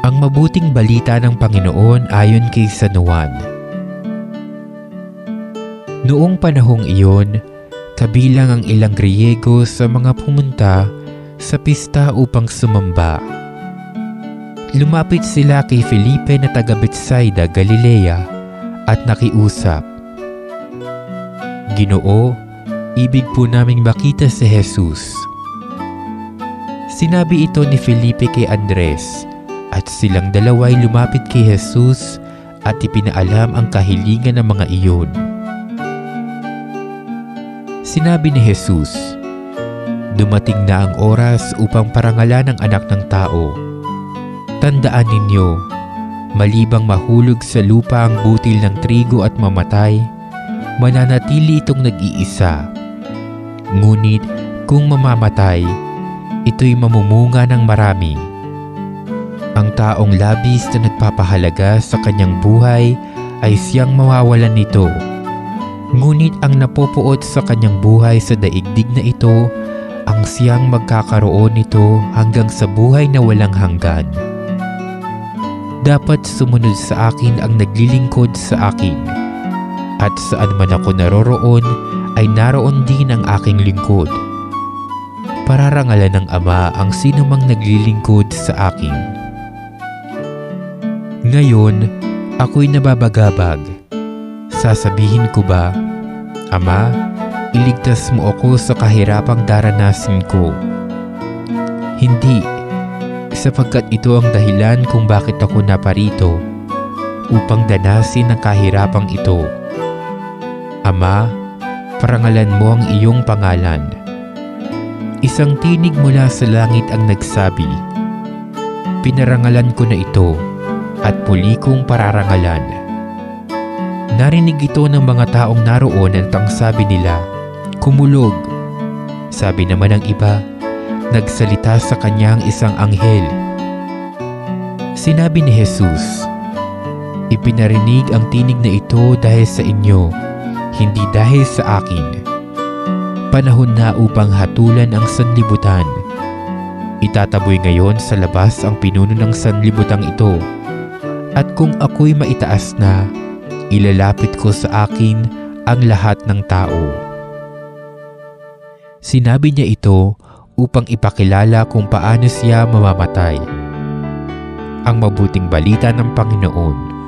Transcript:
Ang mabuting balita ng Panginoon ayon kay San Juan. Noong panahong iyon, kabilang ang ilang Griyego sa mga pumunta sa pista upang sumamba. Lumapit sila kay Felipe na taga Betsaida, Galilea at nakiusap. Ginoo, ibig po naming makita si Jesus. Sinabi ito ni Felipe kay Andres at silang dalaway lumapit kay Jesus at ipinaalam ang kahilingan ng mga iyon. Sinabi ni Jesus, Dumating na ang oras upang parangalan ang anak ng tao. Tandaan ninyo, malibang mahulog sa lupa ang butil ng trigo at mamatay, mananatili itong nag-iisa. Ngunit kung mamamatay, ito'y mamumunga ng marami. Ang taong labis na nagpapahalaga sa kanyang buhay ay siyang mawawalan nito. Ngunit ang napopuot sa kanyang buhay sa daigdig na ito, ang siyang magkakaroon nito hanggang sa buhay na walang hanggan. Dapat sumunod sa akin ang naglilingkod sa akin. At saan man ako naroroon, ay naroon din ang aking lingkod. Pararangalan ng Ama ang sinumang naglilingkod sa akin. Ngayon, ako'y nababagabag. Sasabihin ko ba, Ama, iligtas mo ako sa kahirapang daranasin ko. Hindi, sapagkat ito ang dahilan kung bakit ako naparito, upang danasin ang kahirapang ito. Ama, parangalan mo ang iyong pangalan. Isang tinig mula sa langit ang nagsabi, Pinarangalan ko na ito at puli kong pararangalan. Narinig ito ng mga taong naroon at ang sabi nila, Kumulog. Sabi naman ng iba, nagsalita sa kanya ang isang anghel. Sinabi ni Jesus, Ipinarinig ang tinig na ito dahil sa inyo, hindi dahil sa akin. Panahon na upang hatulan ang sanlibutan. Itataboy ngayon sa labas ang pinuno ng sanlibutang ito. At kung ako'y maitaas na, ilalapit ko sa akin ang lahat ng tao. Sinabi niya ito upang ipakilala kung paano siya mamamatay. Ang mabuting balita ng Panginoon.